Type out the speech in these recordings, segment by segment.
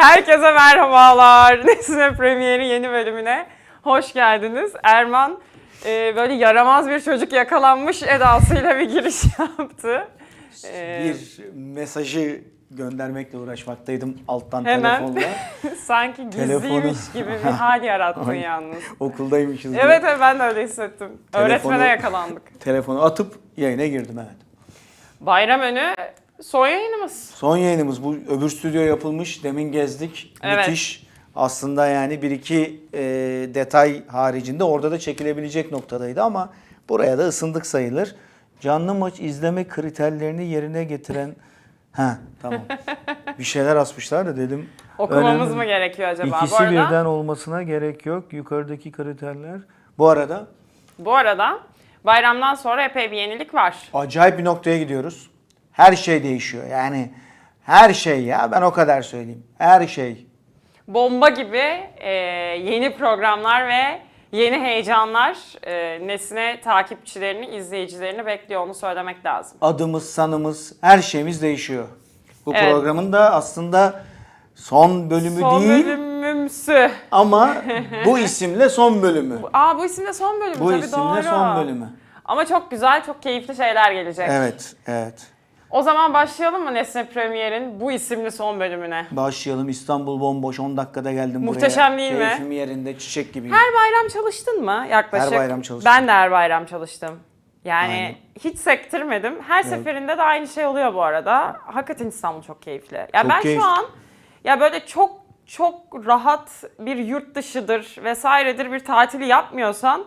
Herkese merhabalar. Nesine Premier'i yeni bölümüne hoş geldiniz. Erman e, böyle yaramaz bir çocuk yakalanmış edasıyla bir giriş yaptı. E, Bir mesajı göndermekle uğraşmaktaydım alttan Hemen. telefonla. sanki Telefonu- gizliymiş gibi bir hal yarattın yalnız. Okuldaymışız. Evet evet ben de öyle hissettim. Telefonu- Öğretmene yakalandık. Telefonu atıp yayına girdim evet. Bayram önü son yayınımız. Son yayınımız bu öbür stüdyo yapılmış. Demin gezdik. Evet. Müthiş. Aslında yani bir iki e, detay haricinde orada da çekilebilecek noktadaydı ama buraya da ısındık sayılır. Canlı maç izleme kriterlerini yerine getiren Ha tamam. bir şeyler asmışlar da dedim. Okumamız önemli. mı gerekiyor acaba? İkisi bu arada, birden olmasına gerek yok. Yukarıdaki kriterler. Bu arada Bu arada bayramdan sonra epey bir yenilik var. acayip bir noktaya gidiyoruz. Her şey değişiyor. Yani her şey ya ben o kadar söyleyeyim. Her şey. bomba gibi e, yeni programlar ve yeni heyecanlar e, Nesine takipçilerini, izleyicilerini bekliyor onu söylemek lazım. Adımız, sanımız, her şeyimiz değişiyor. Bu Evet. programın da aslında son bölümü Son değil bölümümsü. ama bu isimle son bölümü. Aa bu isimde son bölüm Bu tabii isimle doğru. son bölümü. Ama çok güzel, çok keyifli şeyler gelecek. Evet, evet. O zaman başlayalım mı Nesne Premier'in bu isimli son bölümüne? Başlayalım. İstanbul bomboş. 10 dakikada geldim Muhteşem buraya. değil mi? Keyfim yerinde, çiçek gibi. Her bayram çalıştın mı yaklaşık? Her bayram çalıştım. Ben de her bayram çalıştım. Yani Aynen. hiç sektirmedim. Her seferinde de aynı şey oluyor bu arada. Hakikaten İstanbul çok keyifli. Ya Çok ben keyifli. şu an ya böyle çok çok rahat bir yurt dışıdır vesairedir bir tatili yapmıyorsan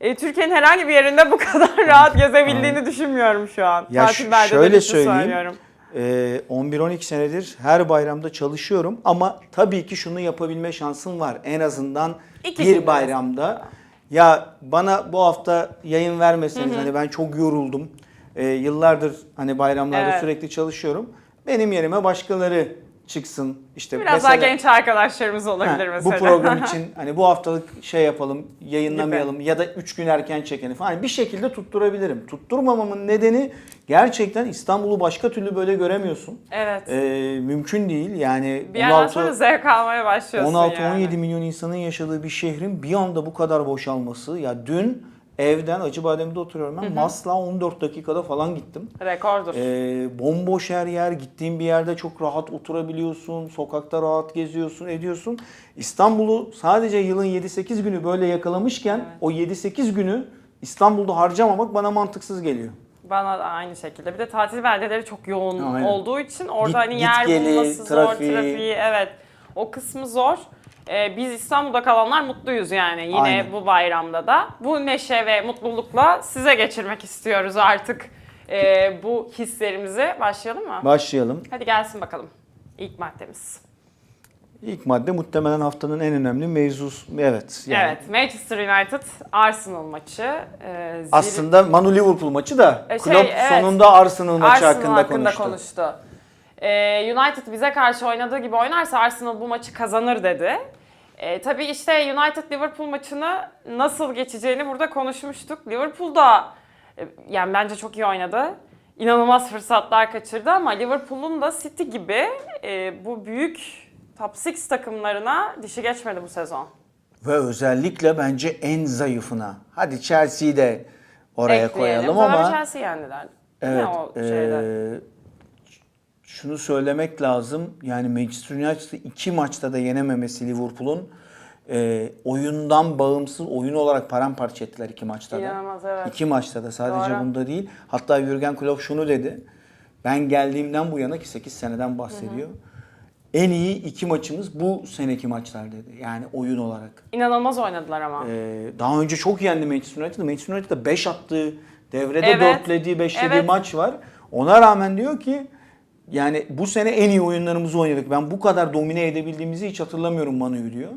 e, Türkiye'nin herhangi bir yerinde bu kadar rahat gezebildiğini düşünmüyorum şu an. Ya Tatil şöyle söyleyeyim. Ee, 11-12 senedir her bayramda çalışıyorum ama tabii ki şunu yapabilme şansım var. En azından İki bir bayramda. Ya bana bu hafta yayın vermeseniz hani ben çok yoruldum. Ee, yıllardır hani bayramlarda Evet. sürekli çalışıyorum. Benim yerime başkaları çıksın. İşte Biraz daha genç arkadaşlarımız olabilir Ha, mesela. Bu program için hani bu haftalık şey yapalım, yayınlamayalım ya da 3 gün erken çekelim falan. Hani bir şekilde tutturabilirim. Tutturmamamın nedeni gerçekten İstanbul'u başka türlü böyle göremiyorsun. Evet. Ee, mümkün değil. Yani bir yerden sonra zevk almaya başlıyorsun 16-17 yani. milyon insanın yaşadığı bir şehrin bir anda bu kadar boşalması. Ya dün evden Acıbadem'de oturuyorum ben. Masla 14 dakikada falan gittim. Rekordur. Ee, bomboş her yer, gittiğin bir yerde çok rahat oturabiliyorsun, sokakta rahat geziyorsun, ediyorsun. İstanbul'u sadece yılın 7-8 günü böyle yakalamışken Evet. o 7-8 günü İstanbul'da harcamamak bana mantıksız geliyor. Bana da aynı şekilde. Bir de tatil beldeleri çok yoğun Aynen. olduğu için orada Git- hani git yer geli, bulması trafiği. zor, trafiği evet. O kısmı zor. Ee, biz İstanbul'da kalanlar mutluyuz yani yine Aynen. bu bayramda da. Bu neşe ve mutlulukla size geçirmek istiyoruz artık ee, bu hislerimizi. Başlayalım mı? Başlayalım. Hadi gelsin bakalım. İlk maddemiz. İlk madde muhtemelen haftanın en önemli mevzus. Evet. Yani Evet, Manchester United Arsenal maçı. Ee, zirve- Aslında Manu Liverpool maçı da E, şey, Klopp evet. sonunda Arsenal maçı Arsenal hakkında, konuştu. Ee, United bize karşı oynadığı gibi oynarsa Arsenal bu maçı kazanır dedi. Ee, tabii işte United Liverpool maçını nasıl geçeceğini burada konuşmuştuk. Liverpool da e, yani bence çok iyi oynadı. İnanılmaz fırsatlar kaçırdı ama Liverpool'un da City gibi e, bu büyük top 6 takımlarına dişi geçmedi bu sezon. Ve özellikle bence en zayıfına. Hadi Chelsea'yi de oraya Ekleyelim. koyalım ama Chelsea yendiler. Evet o şeyde. eee, şunu söylemek lazım. Yani Manchester United'ı iki maçta da yenememesi Liverpool'un eee, oyundan bağımsız oyun olarak paramparça ettiler iki maçta da. İnanılmaz evet. İki maçta da sadece Doğru. bunda değil. Hatta Jürgen Klopp şunu dedi. Ben geldiğimden bu yana ki 8 seneden bahsediyor. En iyi iki maçımız bu seneki maçlar dedi. Yani oyun olarak. İnanılmaz oynadılar ama. Ee, daha önce çok yendi Manchester United'ı. Manchester United'da 5 attığı, devrede Evet. dörtlediği, beşlediği Evet. maç var. Ona rağmen diyor ki yani bu sene en iyi oyunlarımızı oynadık. Ben bu kadar domine edebildiğimizi hiç hatırlamıyorum Manu'yu diyor.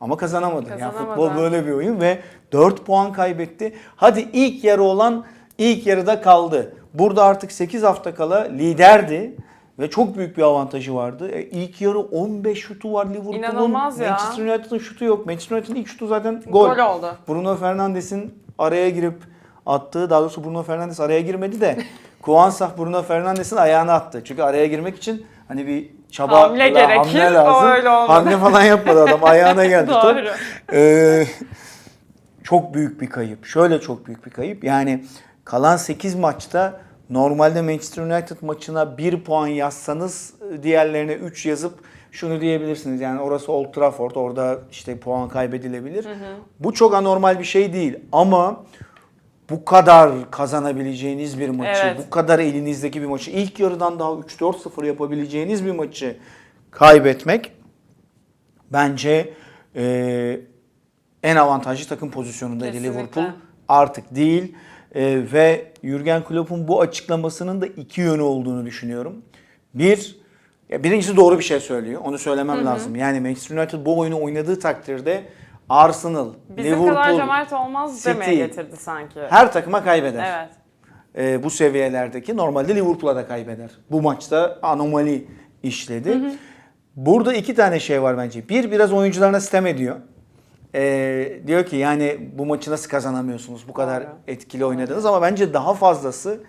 Ama kazanamadı. Yani Kazanamadı. futbol böyle bir oyun ve 4 puan kaybetti. Hadi ilk yarı olan ilk yarıda kaldı. Burada artık 8 hafta kala liderdi. Ve çok büyük bir avantajı vardı. E, ilk yarı 15 şutu var Liverpool'un. Manchester United'ın şutu yok. Manchester United'ın ilk şutu zaten gol. Gol oldu. Bruno Fernandes'in araya girip attığı, daha doğrusu Bruno Fernandes araya girmedi de Kuansah Bruno Fernandes'in ayağına attı. Çünkü araya girmek için hani bir çaba Hamle la- gerekir, hamle lazım. öyle olmadı. Hamle falan yapmadı adam ayağına geldi top. Doğru. Ee, çok büyük bir kayıp. Şöyle çok büyük bir kayıp. Yani kalan 8 maçta normalde Manchester United maçına 1 puan yazsanız diğerlerine 3 yazıp şunu diyebilirsiniz. Yani orası Old Trafford. Orada işte puan kaybedilebilir. Bu çok anormal bir şey değil. Ama bu kadar kazanabileceğiniz bir maçı, Evet. bu kadar elinizdeki bir maçı, ilk yarıdan daha 3-4-0 yapabileceğiniz bir maçı kaybetmek bence e, en avantajlı takım pozisyonundaydı Kesinlikle. Liverpool. Artık değil. E, ve Jurgen Klopp'un bu açıklamasının da iki yönü olduğunu düşünüyorum. Bir, ya birincisi doğru bir şey söylüyor. Onu söylemem lazım. Yani Manchester United bu oyunu oynadığı takdirde Arsenal, Bizim kadar Liverpool, cömert olmaz City. demeye getirdi sanki. her takıma kaybeder. Evet. E, bu seviyelerdeki normalde Liverpool'a da kaybeder. Bu maçta anomali işledi. Burada iki tane şey var bence. Bir biraz oyuncularına sitem ediyor. E, diyor ki yani bu maçı nasıl kazanamıyorsunuz bu kadar Doğru. etkili oynadınız ama bence daha fazlası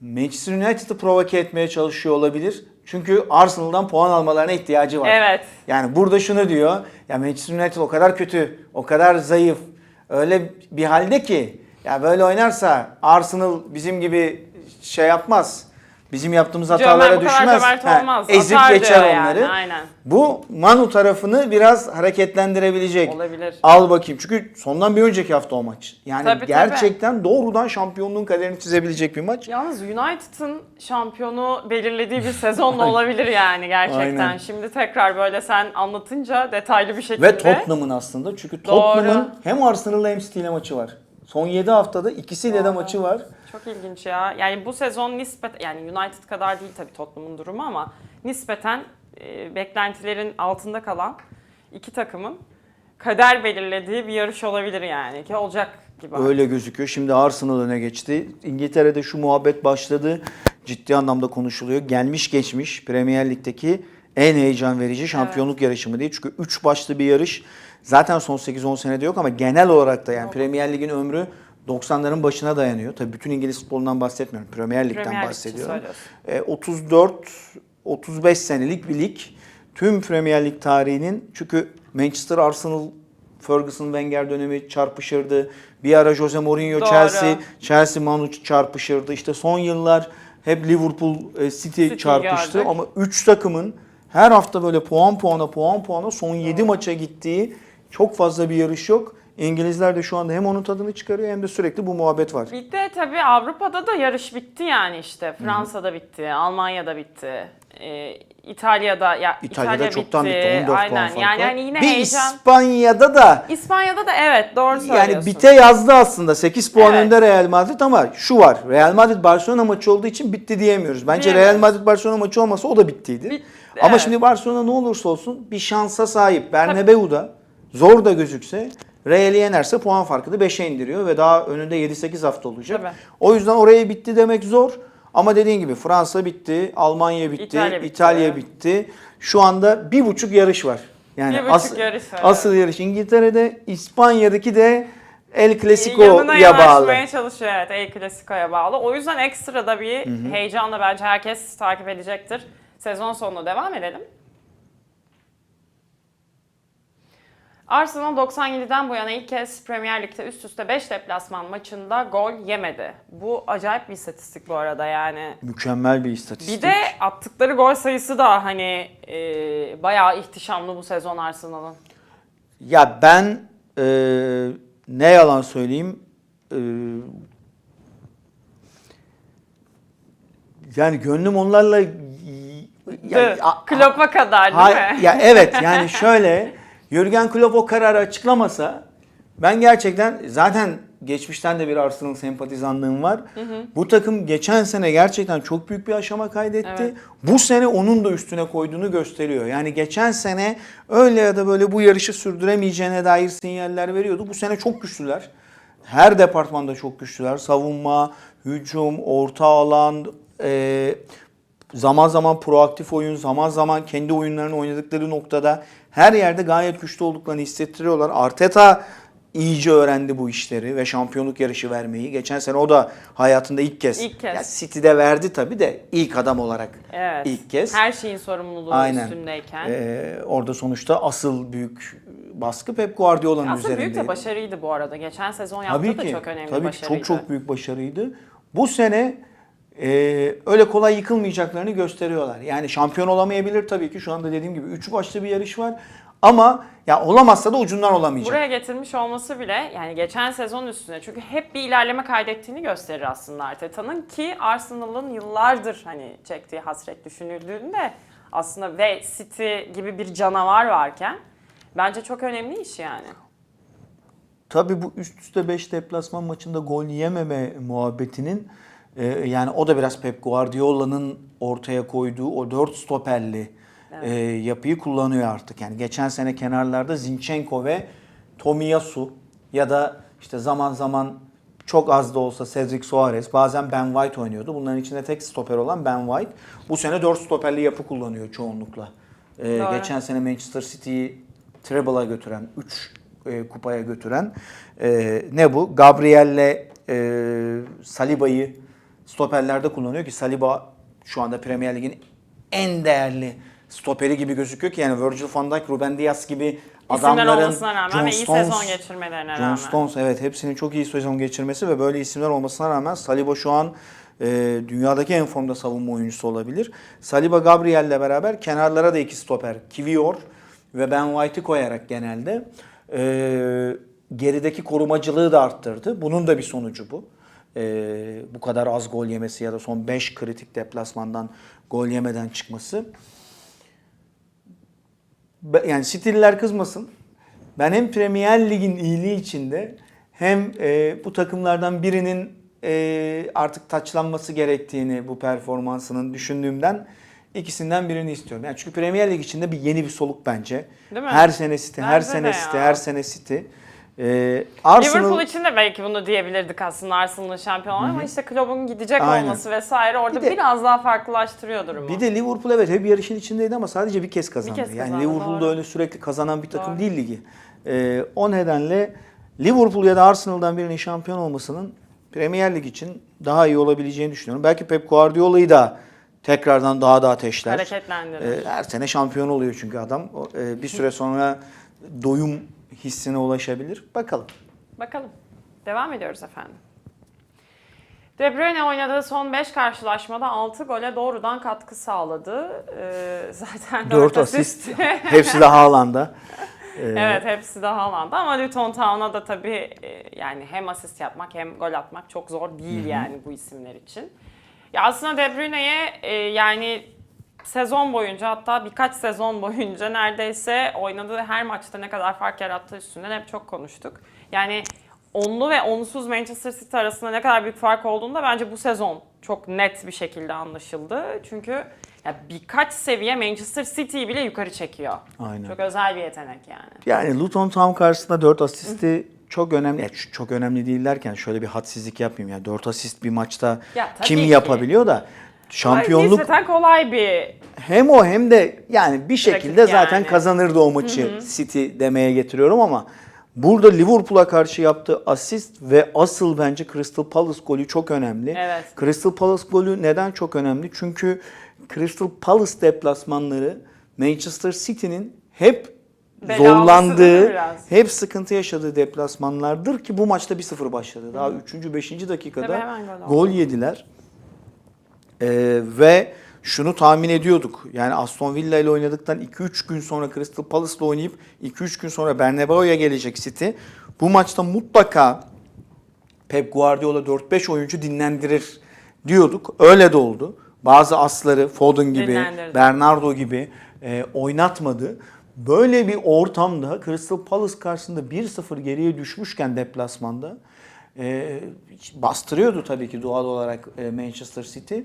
Manchester United'ı provoke etmeye çalışıyor olabilir. Çünkü Arsenal'dan puan almalarına ihtiyacı var. Evet. Yani burada şunu diyor. Ya Manchester United o kadar kötü, o kadar zayıf. Öyle bir halde ki ya böyle oynarsa Arsenal bizim gibi şey yapmaz. Bizim yaptığımız hatalara Cömert, bu kadar düşmez. cömert Ha, olmaz. ezip Atar geçer diyor yani, onları. aynen. Bu Manu tarafını biraz hareketlendirebilecek. Olabilir. Al bakayım. Çünkü sondan bir önceki hafta o maç. Yani Tabii, tabii. gerçekten doğrudan şampiyonluğun kaderini çizebilecek bir maç. Yalnız United'ın şampiyonu belirlediği bir sezonla olabilir yani gerçekten. Aynen. Şimdi tekrar böyle sen anlatınca detaylı bir şekilde. Ve Tottenham'ın aslında. Çünkü Tottenham'ın hem Arsenal'la hem City ile maçı var. Son 7 haftada ikisiyle de maçı var. Çok ilginç ya. Yani bu sezon nispet yani United kadar değil tabii Tottenham'ın durumu ama nispeten e, beklentilerin altında kalan iki takımın kader belirlediği bir yarış olabilir yani ki olacak gibi. Öyle gözüküyor. Şimdi Arsenal öne geçti. İngiltere'de şu muhabbet başladı. Ciddi anlamda konuşuluyor. Gelmiş geçmiş Premier Lig'deki en heyecan verici şampiyonluk yarışı mı diye. Çünkü 3 başlı bir yarış. Zaten son 8-10 senede yok ama genel olarak da yani Yok. Premier Lig'in ömrü 90'ların başına dayanıyor. Tabii bütün İngiliz futbolundan bahsetmiyorum. Premier Lig'den Premier bahsediyorum. E, 34 35 senelik bir lig. Tüm Premier Lig tarihinin çünkü Manchester Arsenal Ferguson Wenger dönemi çarpışırdı. Bir ara Jose Mourinho Doğru. Chelsea, Chelsea Manu çarpışırdı. İşte son yıllar hep Liverpool e, City City çarpıştı gördük. ama 3 takımın her hafta böyle puan puana puan puana son 7 maça gittiği çok fazla bir yarış yok. İngilizler de şu anda hem onun tadını çıkarıyor hem de sürekli bu muhabbet var. Bir de tabii Avrupa'da da yarış bitti yani işte. Fransa'da bitti, Almanya'da bitti. e, İtalya'da ya İtalya'da İtalya çoktan bitti. 14 Aynen. puan fark yani var. hani yine bir heyecan. İspanya'da da İspanya'da da evet doğru söylüyorsun. Yani bite yazdı aslında. 8 puan Evet. önde Real Madrid ama şu var. Real Madrid Barcelona maçı olduğu için bitti diyemiyoruz. Bence. Real Madrid Barcelona maçı olmasa o da bittiydi. Bit- ama evet. şimdi Barcelona ne olursa olsun bir şansa sahip. Bernabeu'da zor da gözükse Real'i yenerse puan farkını 5'e indiriyor ve daha önünde 7-8 hafta olacak. Tabii. O yüzden oraya bitti demek zor. Ama dediğin gibi Fransa bitti, Almanya bitti, İtalya İtalya bitti. bitti. Şu anda bir buçuk yarış var. Yani Bir buçuk as- yarış var, asıl yarış İngiltere'de, İspanya'daki de El Yanına Clasico'ya bağlı. yanaşmaya çalışıyor evet El Clasico'ya bağlı. O yüzden ekstra da bir heyecanla bence herkes takip edecektir. Sezon sonuna devam edelim. Arsenal 97'den bu yana ilk kez Premier Lig'de üst üste 5 deplasman maçında gol yemedi. Bu acayip bir istatistik bu arada yani. Mükemmel bir istatistik. Bir de attıkları gol sayısı da hani e, bayağı ihtişamlı bu sezon Arsenal'ın. Ya ben e, ne yalan söyleyeyim e, yani gönlüm onlarla ya, Klopp'a kadar değil Ha- mi? ya evet yani şöyle Jürgen Klopp o kararı açıklamasa ben gerçekten zaten geçmişten de bir Arsenal sempatizanlığım var. Bu takım geçen sene gerçekten çok büyük bir aşama kaydetti. Evet. Bu sene onun da üstüne koyduğunu gösteriyor. Yani geçen sene öyle ya da böyle bu yarışı sürdüremeyeceğine dair sinyaller veriyordu. Bu sene çok güçlüler. Her departmanda çok güçlüler. Savunma, hücum, orta alan, e, zaman zaman proaktif oyun, zaman zaman kendi oyunlarını oynadıkları noktada her yerde gayet güçlü olduklarını hissettiriyorlar. Arteta iyice öğrendi bu işleri ve şampiyonluk yarışı vermeyi. Geçen sene o da hayatında ilk kez. İlk kez. Ya City'de verdi tabii de ilk adam olarak Evet. ilk kez. Her şeyin sorumluluğu Aynen. üstündeyken. Ee, orada sonuçta asıl büyük baskı Pep Guardiola'nın Aslında büyük üzerindeydi. de başarıydı bu arada. Geçen sezon yaptığı da çok önemli tabii ki başarıydı. çok çok büyük başarıydı. Bu sene e, öyle kolay yıkılmayacaklarını gösteriyorlar. Yani şampiyon olamayabilir tabii ki. Şu anda dediğim gibi üç başlı bir yarış var. Ama ya olamazsa da ucundan olamayacak. Buraya getirmiş olması bile yani geçen sezon üstüne çünkü hep bir ilerleme kaydettiğini gösterir aslında Arteta'nın ki Arsenal'ın yıllardır hani çektiği hasret düşünüldüğünde aslında ve City gibi bir canavar varken bence çok önemli iş yani. Tabii bu üst üste 5 deplasman maçında gol yememe muhabbetinin e, yani o da biraz Pep Guardiola'nın ortaya koyduğu o 4 stoperli e, yapıyı kullanıyor artık. Yani geçen sene kenarlarda Zinchenko ve Tomiyasu ya da işte zaman zaman çok az da olsa Cedric Soares, bazen Ben White oynuyordu. Bunların içinde tek stoper olan Ben White. Bu sene 4 stoperli yapı kullanıyor çoğunlukla. E, Doğru. geçen sene Manchester City'yi treble'a götüren, 3 kupaya götüren e, ne bu? Gabriel'le e, Saliba'yı stoperlerde kullanıyor ki Saliba şu anda Premier Lig'in en değerli stoperi gibi gözüküyor ki yani Virgil van Dijk, Ruben Dias gibi adamların olmasına rağmen John ve iyi Stones- sezon geçirmelerine John rağmen. Stones evet hepsinin çok iyi sezon geçirmesi ve böyle isimler olmasına rağmen Saliba şu an e, dünyadaki en formda savunma oyuncusu olabilir. Saliba Gabriel'le beraber kenarlara da iki stoper Kivior ve Ben White'ı koyarak genelde e, gerideki korumacılığı da arttırdı. Bunun da bir sonucu bu. E, bu kadar az gol yemesi ya da son 5 kritik deplasmandan gol yemeden çıkması. Yani City'liler kızmasın. Ben hem Premier Lig'in iyiliği içinde hem e, bu takımlardan birinin e, artık taçlanması gerektiğini bu performansının düşündüğümden ikisinden birini istiyorum. Yani çünkü Premier Lig içinde bir yeni bir soluk bence. Değil mi? Her sene City, her Bence sene City, ya. her sene City. E, Arsenal Liverpool için de belki bunu diyebilirdik aslında Arsenal'ın şampiyon ama işte Klopp'un gidecek Aynen. olması vesaire orada Bir de- biraz daha farklılaştırıyor durumu. Bir de Liverpool evet hep yarışın içindeydi ama sadece bir kez kazandı. kez yani kazandı, Liverpool'da doğru. öyle sürekli kazanan bir takım Doğru. değil ligi. Ee, o nedenle Liverpool ya da Arsenal'dan birinin şampiyon olmasının Premier Lig için daha iyi olabileceğini düşünüyorum. Belki Pep Guardiola'yı da tekrardan daha da ateşler. Hareketlendirir. Ee, her sene şampiyon oluyor çünkü adam. O, e, bir süre sonra doyum hissine ulaşabilir. Bakalım. Bakalım. Devam ediyoruz efendim. De Bruyne oynadığı son 5 karşılaşmada 6 gole doğrudan katkı sağladı. Ee, zaten 4 4 asist. asist. Hepsi de Haaland'a. Ee, evet hepsi de Haaland'da ama Luton Town'a da tabii e, yani hem asist yapmak hem gol atmak çok zor değil yani bu isimler için. Ya aslında De Bruyne'ye e, yani sezon boyunca hatta birkaç sezon boyunca neredeyse oynadığı her maçta ne kadar fark yarattığı üstünden hep çok konuştuk. Yani onlu ve onsuz Manchester City arasında ne kadar büyük fark olduğunda bence bu sezon çok net bir şekilde anlaşıldı. Çünkü ya birkaç seviye Manchester City'yi bile yukarı çekiyor. Aynen. Çok özel bir yetenek yani. Yani Luton Town karşısında 4 asisti çok önemli. Yani çok önemli değil derken şöyle bir hadsizlik yapmayayım. Yani 4 asist bir maçta Ya kim ki. yapabiliyor da şampiyonluk Nispeten kolay bir hem o hem de yani bir şekilde Rakip zaten yani. kazanırdı o maçı City demeye getiriyorum ama burada Liverpool'a karşı yaptığı asist ve asıl bence Crystal Palace golü çok önemli. Evet. Crystal Palace golü neden çok önemli? Çünkü Crystal Palace deplasmanları Manchester City'nin hep Belalısıdır zorlandığı, biraz. hep sıkıntı yaşadığı deplasmanlardır ki bu maçta 1-0 başladı. Daha 3. 5. Tabii dakikada gol yediler. Ee, ve şunu tahmin ediyorduk. Yani Aston Villa ile oynadıktan 2-3 gün sonra Crystal Palace'la oynayıp 2-3 gün sonra Bernabeu'ya gelecek City. Bu maçta mutlaka Pep Guardiola 4-5 oyuncu dinlendirir diyorduk. Öyle de oldu. Bazı asları Foden gibi, Dinlendirdi. Bernardo gibi e, oynatmadı. Böyle bir ortamda Crystal Palace karşısında 1-0 geriye düşmüşken deplasmanda e, bastırıyordu tabii ki doğal olarak e, Manchester City.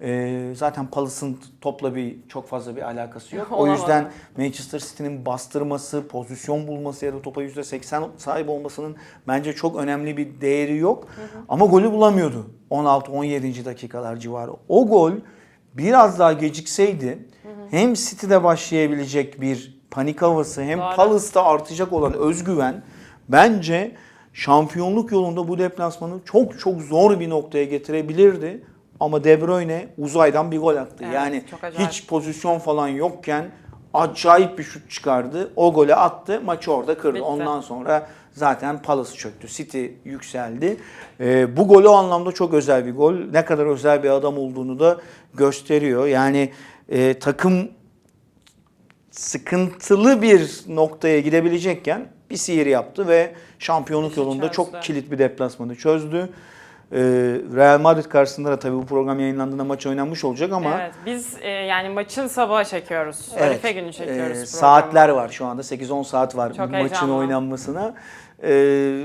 E, zaten Palace'ın topla bir çok fazla bir alakası yok. O yüzden Manchester City'nin bastırması, pozisyon bulması ya da topa %80 sahip olmasının bence çok önemli bir değeri yok. Ama golü bulamıyordu 16-17. dakikalar civarı. O gol biraz daha gecikseydi hem City'de başlayabilecek bir panik havası hem. Palace'da artacak olan özgüven bence şampiyonluk yolunda bu deplasmanı çok çok zor bir noktaya getirebilirdi. Ama De Bruyne uzaydan bir gol attı. Evet, yani hiç pozisyon falan yokken acayip bir şut çıkardı. O golü attı, maçı orada kırdı. Bitti. Ondan sonra zaten Palace çöktü. City yükseldi. Ee, bu gol o anlamda çok özel bir gol. Ne kadar özel bir adam olduğunu da gösteriyor. Yani e, takım sıkıntılı bir noktaya gidebilecekken bir sihir yaptı ve şampiyonluk İşi yolunda çözdü. çok kilit bir deplasmanı çözdü. Ee, Real Madrid karşısında da tabii bu program yayınlandığında maç oynanmış olacak ama Evet, biz e, yani maçın sabaha çekiyoruz. Evet. Arife günü çekiyoruz. Programı. saatler var şu anda 8-10 saat var Çok maçın heyecanlı. oynanmasına. Ee,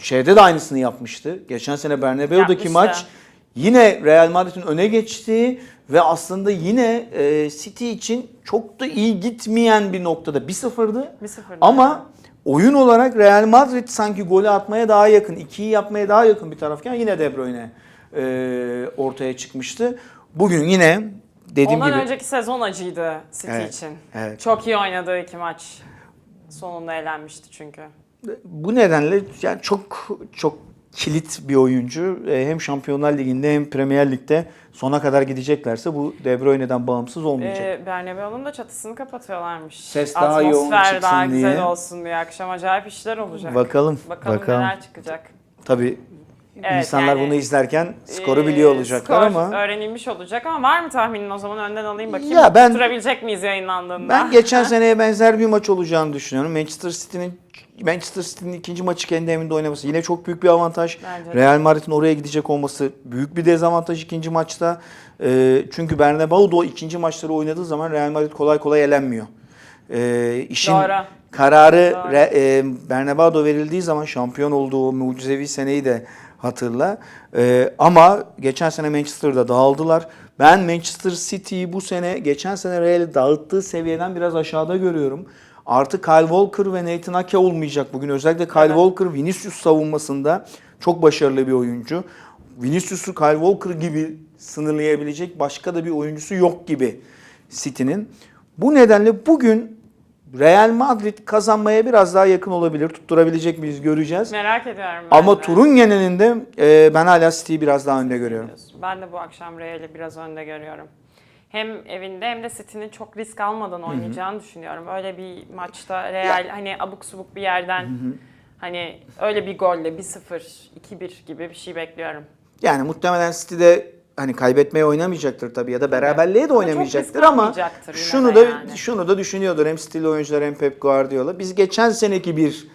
şeyde de aynısını yapmıştı. Geçen sene Bernabeu'daki Yapmıştı. maç yine Real Madrid'in öne geçtiği ve aslında yine e, City için çok da iyi gitmeyen bir noktada 1-0'dı. 1-0'dı. Ama oyun olarak Real Madrid sanki golü atmaya daha yakın, 2'yi yapmaya daha yakın bir tarafken yine De Bruyne e, ortaya çıkmıştı. Bugün yine dediğim Ondan gibi önceki sezon acıydı City Evet, için. evet. Çok iyi oynadığı iki maç. Sonunda elenmişti çünkü. Bu nedenle yani çok çok kilit bir oyuncu. E, Hem Şampiyonlar Ligi'nde hem Premier Lig'de sona kadar gideceklerse bu De Bruyne'den bağımsız olmayacak. Ee, Bernabeu'nun da çatısını kapatıyorlarmış. Ses daha yoğun Atmosfer çıksın daha güzel diye. olsun diye. Akşam acayip işler olacak. bakalım. Bakalım, bakalım. neler çıkacak. Tabii Evet, insanlar yani, bunu izlerken skoru Ee, biliyor olacaklar skor ama öğrenilmiş olacak ama var mı tahminin o zaman önden alayım bakayım. Ya ben- Tutturabilecek miyiz yayınlandığında? ben geçen seneye benzer bir maç olacağını düşünüyorum. Manchester City'nin Manchester City'nin ikinci maçı kendi evinde oynaması yine çok büyük bir avantaj. Bence. Real Madrid'in oraya gidecek olması büyük bir dezavantaj ikinci maçta. Ee, çünkü Bernabeu'da ikinci maçları oynadığı zaman Real Madrid kolay kolay elenmiyor. Ee, işin Doğru. kararı Doğru. Re, e, Bernabeu'da verildiği zaman şampiyon olduğu mucizevi seneyi de hatırla. Ee, ama geçen sene Manchester'da dağıldılar. Ben Manchester City'yi bu sene geçen sene Real'i dağıttığı seviyeden biraz aşağıda görüyorum. Artık Kyle Walker ve Nathan Ake olmayacak bugün. Özellikle Kyle Evet. Walker Vinicius savunmasında çok başarılı bir oyuncu. Vinicius'u Kyle Walker gibi sınırlayabilecek başka da bir oyuncusu yok gibi City'nin. Bu nedenle bugün Real Madrid kazanmaya biraz daha yakın olabilir. Tutturabilecek miyiz göreceğiz. Merak ediyorum ben Ama de. turun genelinde e, ben hala City'yi biraz daha önde görüyorum. Ben de bu akşam Real'i biraz önde görüyorum. Hem evinde hem de City'nin çok risk almadan oynayacağını düşünüyorum. Öyle bir maçta Real hani abuk subuk bir yerden hani öyle bir golle 1-0, 2-1 gibi bir şey bekliyorum. Yani muhtemelen City'de hani kaybetmeye oynamayacaktır tabii ya da beraberliğe de Ama oynamayacaktır ama yine şunu da yani. şunu da düşünüyordur hem City'li oyuncular hem Pep Guardiola. Biz geçen seneki bir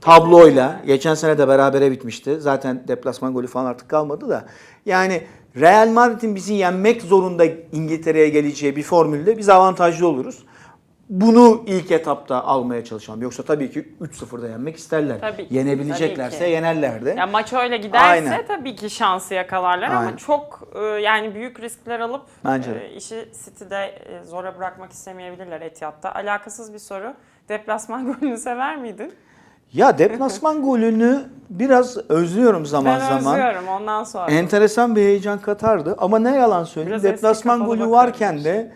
tabloyla geçen sene de berabere bitmişti. Zaten deplasman golü falan artık kalmadı da. Yani Real Madrid'in bizi yenmek zorunda İngiltere'ye geleceği bir formülde biz avantajlı oluruz. Bunu ilk etapta almaya çalışalım. Yoksa tabii ki 3-0'da yenmek isterler. Tabii ki, Yenebileceklerse tabii ki. yenerler de. Ya maç öyle giderse Aynen. tabii ki şansı yakalarlar Aynen. ama çok e, yani büyük riskler alıp Bence e, işi City'de e, zora bırakmak istemeyebilirler Etihad'da. Alakasız bir soru. Deplasman golünü sever miydin? Ya deplasman golünü biraz özlüyorum zaman ben zaman. özlüyorum ondan sonra. Enteresan bir heyecan katardı ama ne yalan söyleyeyim Biraz deplasman golü varken de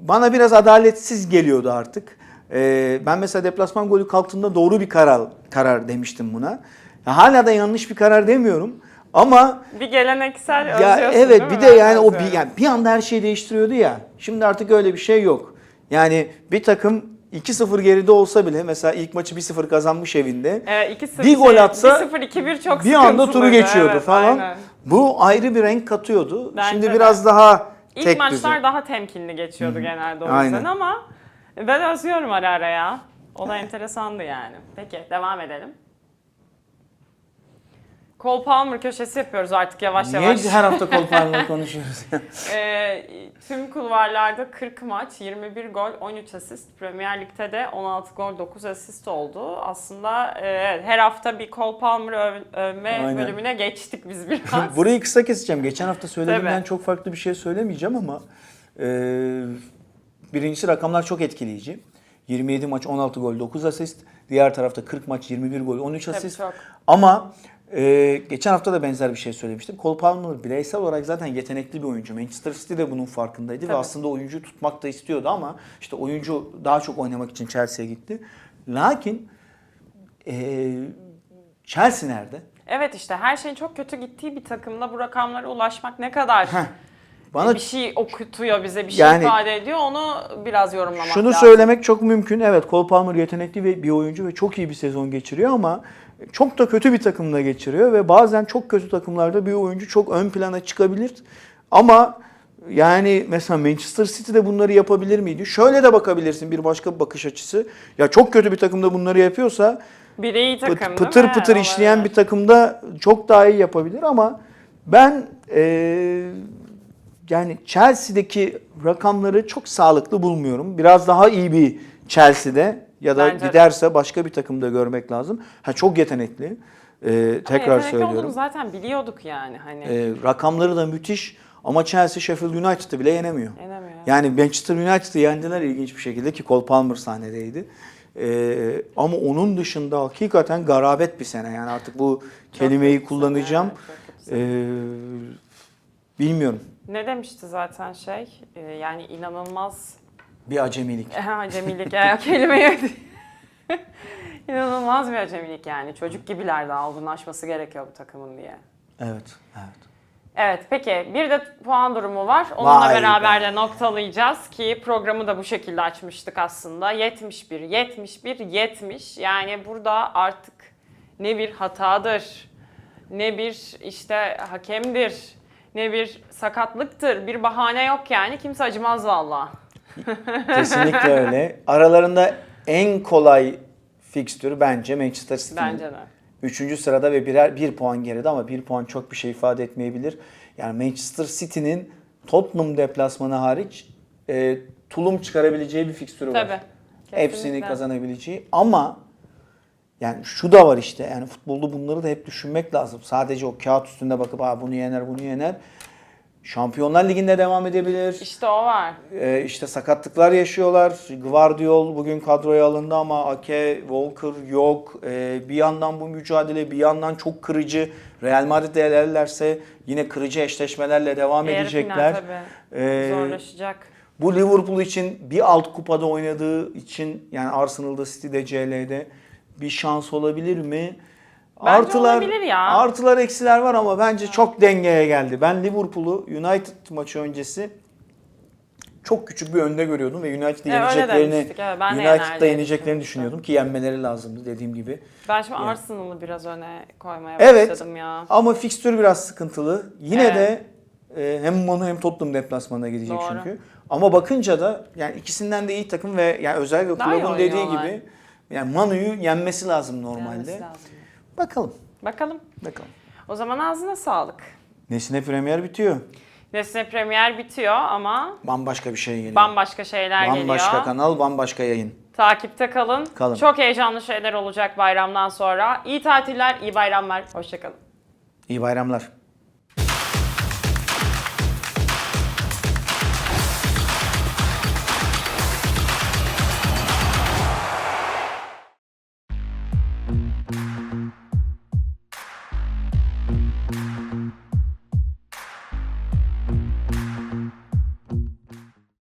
bana biraz adaletsiz geliyordu artık. Ee, ben mesela deplasman golü kalktığında doğru bir karar karar demiştim buna. Ya hala da yanlış bir karar demiyorum ama bir geleneksel ya evet bir mi? de Ben yani o bir, yani bir anda her şeyi değiştiriyordu ya. Şimdi artık öyle bir şey yok. Yani bir takım 2-0 geride olsa bile mesela ilk maçı 1-0 kazanmış evinde. Evet, 2-0, bir gol atsa 1-0-2-1 çok bir anda turu geçiyordu evet, falan. aynen. Bu ayrı bir renk katıyordu. Bence Şimdi de. biraz daha İlk tek maçlar düze. daha temkinli geçiyordu genelde o yüzden Aynen. ama ben özlüyorum ara ara ya. O da enteresandı yani. Peki devam edelim. Cole Palmer köşesi yapıyoruz artık yavaş Niye yavaş. her hafta kol parmağı konuşuyoruz? Ee, tüm kulvarlarda 40 maç, 21 gol, 13 asist. Premier Lig'de de 16 gol, 9 asist oldu. Aslında e, her hafta bir Cole Palmer öv- övme Aynen. bölümüne geçtik biz biraz. Burayı kısa keseceğim. Geçen hafta söylediğimden çok farklı bir şey söylemeyeceğim ama e, birincisi rakamlar çok etkileyici. 27 maç 16 gol 9 asist. Diğer tarafta 40 maç 21 gol 13 Tabii asist. Ama e, geçen hafta da benzer bir şey söylemiştim. Cole Palmer bireysel olarak zaten yetenekli bir oyuncu. Manchester City de bunun farkındaydı ve Tabii. aslında oyuncuyu tutmak da istiyordu ama işte oyuncu daha çok oynamak için Chelsea'ye gitti. Lakin Ee, Chelsea nerede? Evet işte her şeyin çok kötü gittiği bir takımda bu rakamlara ulaşmak ne kadar Bana bir şey okutuyor bize, bir şey Yani- ifade ediyor onu biraz yorumlamak Şunu lazım. söylemek çok mümkün. Evet Cole Palmer yetenekli ve bir oyuncu ve çok iyi bir sezon geçiriyor ama çok da kötü bir takımla geçiriyor ve bazen çok kötü takımlarda bir oyuncu çok ön plana çıkabilir. Ama yani mesela Manchester City de bunları yapabilir miydi? Şöyle de bakabilirsin bir başka bir bakış açısı. Ya çok kötü bir takımda bunları yapıyorsa Bir iyi pıt- takım değil pıtır mi? pıtır işleyen Olabilir. bir takımda çok daha iyi yapabilir ama ben eee, yani Chelsea'deki rakamları çok sağlıklı bulmuyorum. Biraz daha iyi bir Chelsea'de ya da Bence de. giderse başka bir takımda görmek lazım. Ha çok yetenekli. Ama tekrar yetenekli söylüyorum. zaten biliyorduk yani hani. Eee, rakamları da müthiş ama Chelsea Sheffield United'ı bile yenemiyor. Yenemiyor. Yani Manchester United'ı yendiler ilginç bir şekilde ki Cole Palmer sahnedeydi. Ee, ama onun dışında hakikaten garabet bir sene. Yani artık bu kelimeyi kötü kullanacağım. sene, evet, çok. Ee, bilmiyorum. Ne demişti zaten şey? Ee, yani inanılmaz Bir acemilik. acemilik ya kelimeyi İnanılmaz bir acemilik yani. Çocuk gibiler daha olgunlaşması gerekiyor bu takımın diye. Evet, evet. Evet peki bir de puan durumu var. Onunla Vay beraber be. de noktalayacağız ki programı da bu şekilde açmıştık aslında. 71, 71, 70 yani burada artık ne bir hatadır, ne bir işte hakemdir, ne bir sakatlıktır, bir bahane yok yani. Kimse acımaz valla. Kesinlikle öyle. Aralarında en kolay fikstürü bence Manchester City'nin. Bence de. Üçüncü sırada ve birer bir puan geride ama bir puan çok bir şey ifade etmeyebilir. Yani Manchester City'nin Tottenham deplasmanı hariç e, tulum çıkarabileceği bir fikstürü var. Tabii. Hepsini Kesinlikle. kazanabileceği ama yani şu da var işte yani futbolda bunları da hep düşünmek lazım. Sadece o kağıt üstünde bakıp Aa, bunu yener bunu yener. Şampiyonlar Ligi'nde devam edebilir. İşte o var. Ee, işte sakatlıklar yaşıyorlar. Guardiol bugün kadroya alındı ama Ake, Walker yok. Ee, bir yandan bu mücadele bir yandan çok kırıcı. Real Madrid elerlerse yine kırıcı eşleşmelerle devam Yarı edecekler. final tabii. Ee, Zorlaşacak. bu Liverpool için bir alt kupada oynadığı için yani Arsenal'da, City'de, CL'de bir şans olabilir mi? Bence olabilir ya. Artılar eksiler var ama bence çok dengeye geldi. Ben Liverpool'u United maçı öncesi çok küçük bir önde görüyordum ve United'ı öyle yeneceklerini. Evet, United'da yeneceklerini düşünüyordum ki yenmeleri lazımdı dediğim gibi. Ben şimdi Yani. Arsenal'ı biraz öne koymaya Evet. başladım ya. Ama fikstür biraz sıkıntılı. Yine Evet. de e, hem Manu hem Tottenham deplasmanına gidecek Doğru. çünkü. Ama bakınca da yani ikisinden de iyi takım ve yani özellikle Daha Klopp'un dediği gibi yani Manu'yu yenmesi lazım normalde. Gelmesi lazım. Bakalım. Bakalım. Bakalım. O zaman ağzına sağlık. Nesine Premier bitiyor. Nesne Premier bitiyor ama Bambaşka bir şey geliyor. bambaşka şeyler Bambaşka geliyor. kanal, bambaşka yayın. Takipte kalın. Kalın. Çok heyecanlı şeyler olacak bayramdan sonra. İyi tatiller, iyi bayramlar. Hoşçakalın. İyi bayramlar.